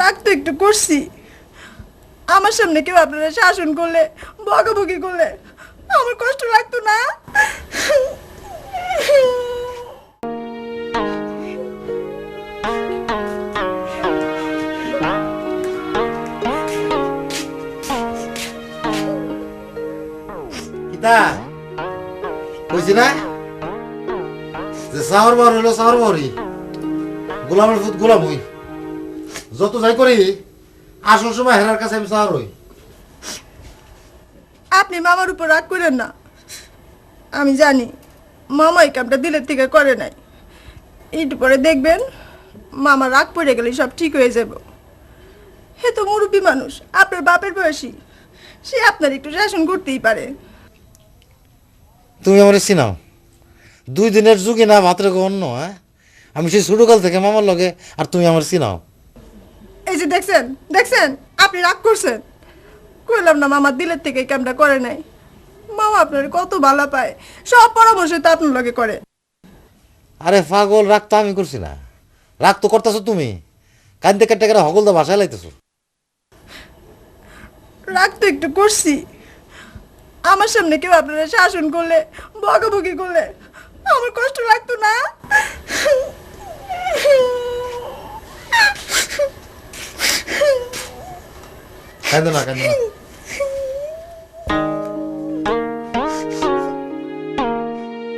রাগ তো একটু করছি। আমার সামনে কেউ আপনারা শাসন করলে, বকাবকি করলে আমার কষ্ট লাগতো না। কইছি না? যে সাহর বার হইল গোলামের ফুট গোলাম হই। যত যাই করি আসল সময় হেরার কাছে আমি সাহর হই আপনি মামার উপর রাগ করেন না। আমি জানি মামা এই কামটা দিলের থেকে করে নাই। একটু পরে দেখবেন মামা রাগ পড়ে গেলে সব ঠিক হয়ে যাব। হে তো মুরব্বী মানুষ আপনার বাপের বয়সী। সে আপনার একটু শাসন করতেই পারে। তুমি আমার চিনাও। দুই দিনের যুগে না ভাত রেখে অন্য হ্যাঁ? আমি সেই ছোটকাল থেকে মামার লগে আর তুমি আমার চিনাও। এই যে দেখছেন দেখছেন? আপনি রাগ করছেন? কইলাম না মামা দিলের থেকে কামটা করে নাই। মামা আপনার কত ভালো পায়। সব পরামর্শ তো আপনার লগে করে। আরে পাগল রাগ তো আমি করছি না। রাগ তো করতেছো তুমি। কান্দে কাটতে কাটে হকল দা ভাষায় লাইতেছো। রাগ তো একটু করছি। আমার সামনে কেউ আপনারা শাসন করলে বকাবকি করলে 开灯了开灯了